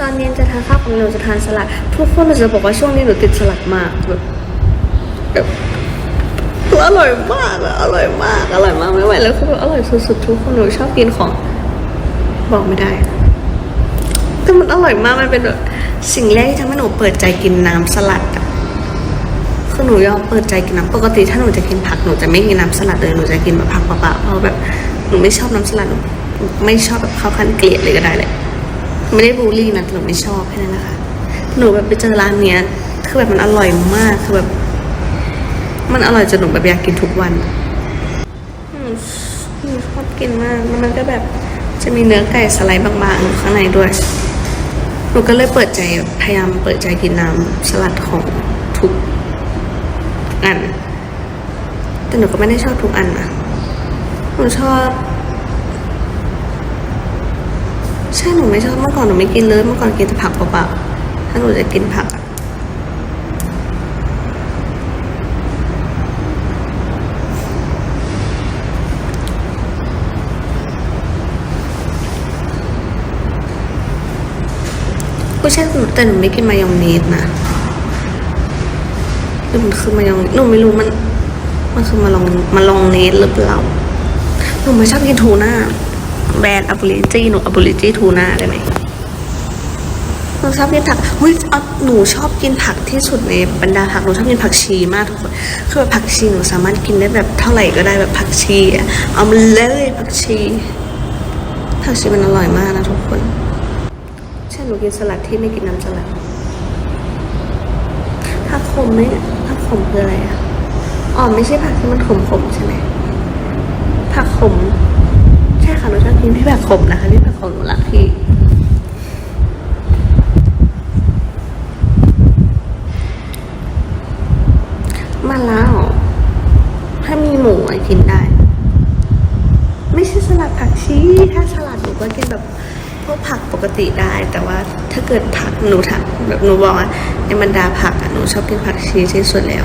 ตอนเย็นจะทานข้าวกับหนูจะทานสลัด ทุกคนหนูจะบอกว่าช่วงนี้หนูติดสลัดมากแบบอร่อยมากอะอร่อยมากอร่อยมากไม่ไหวแล้วคืออร่อยสุดๆทุกคนหนูชอบกินของ บอกไม่ได้แต่มันอร่อยมากมันเป็นแบบสิ่งแรกที่ทำให้หนูเปิดใจกินน้ำสลัดอะคือหนูยอมเปิดใจกินน้ำปกติถ้าหนูจะกินผักหนูจะไม่กินน้ำสลัดเลยหนูจะกินแบบผักเปล่าๆเพราะแบบหนูไม่ชอบน้ำสลัดหนูไม่ชอบแบบข้าวขั้นเกลียดเลยก็ได้เลย ไม่ได้บูลลี่นะแต่หนูไม่ชอบแค่นั้นแหละคะ หนูแบบไปเจอร้านเนี้ย คือแบบมันอร่อยมาก คือแบบ มันอร่อยจนหนูแบบอยากกินทุกวันหนูหนูชอบกินมากแล้วมันก็แบบจะมีเนื้อไก่สไลด์บางๆอยู่ข้างในด้วย หนูก็เลยเปิดใจพยายามเปิดใจกินน้ำสลัดของทุกอัน แต่หนูก็ไม่ได้ชอบทุกอันนะหนูชอบ ใช่หนูไม่ชอบเมื่อก่อนหนูไม่กินเลยเมื่อก่อนกินแต่ผักเปล่าๆถ้าหนูจะกินผักอะกูใช่หนูแต่หนูไม่กินมายองเนสนะหรือมันคือมายองหนูไม่รู้มัน มันคือมาลองมาลองเนสหรือเปล่าหนูไม่ชอบกินทูน่า แบรนด์อับูลิจี้หนูอับูลิจี้ทูน่าได้ไหมหนูชอบกินผักอุ้ยหนูชอบกินผักที่สุดในบรรดาผักหนูชอบกินผักชีมากทุกคนคือแบบผักชีหนูสามารถกินได้แบบเท่าไหร่ก็ได้แบบผักชีอะเอามาเลยผักชี ผักชีมันอร่อยมากนะทุกคนใช่หนูกินสลัดที่ไม่กินน้ำสลัดผักขมไหมผักขมคืออะไรอะอ๋อไม่ใช่ผักที่มันขมๆใช่ไหมผักขม ค่ะหนูชอบกินพี่ผักขมนะคะพี่ผักขมหนูรักพี่มาแล้วถ้ามีหมูไอะกินได้ ไม่ใช่สลัดผักชีถ้าสลัดหนูก็กินแบบพวกผักปกติได้ แต่ว่าถ้าเกิดผักหนูทำแบบหนูบอกว่าในบรรดาผักอะหนูชอบกินผักชีที่สุดแล้ว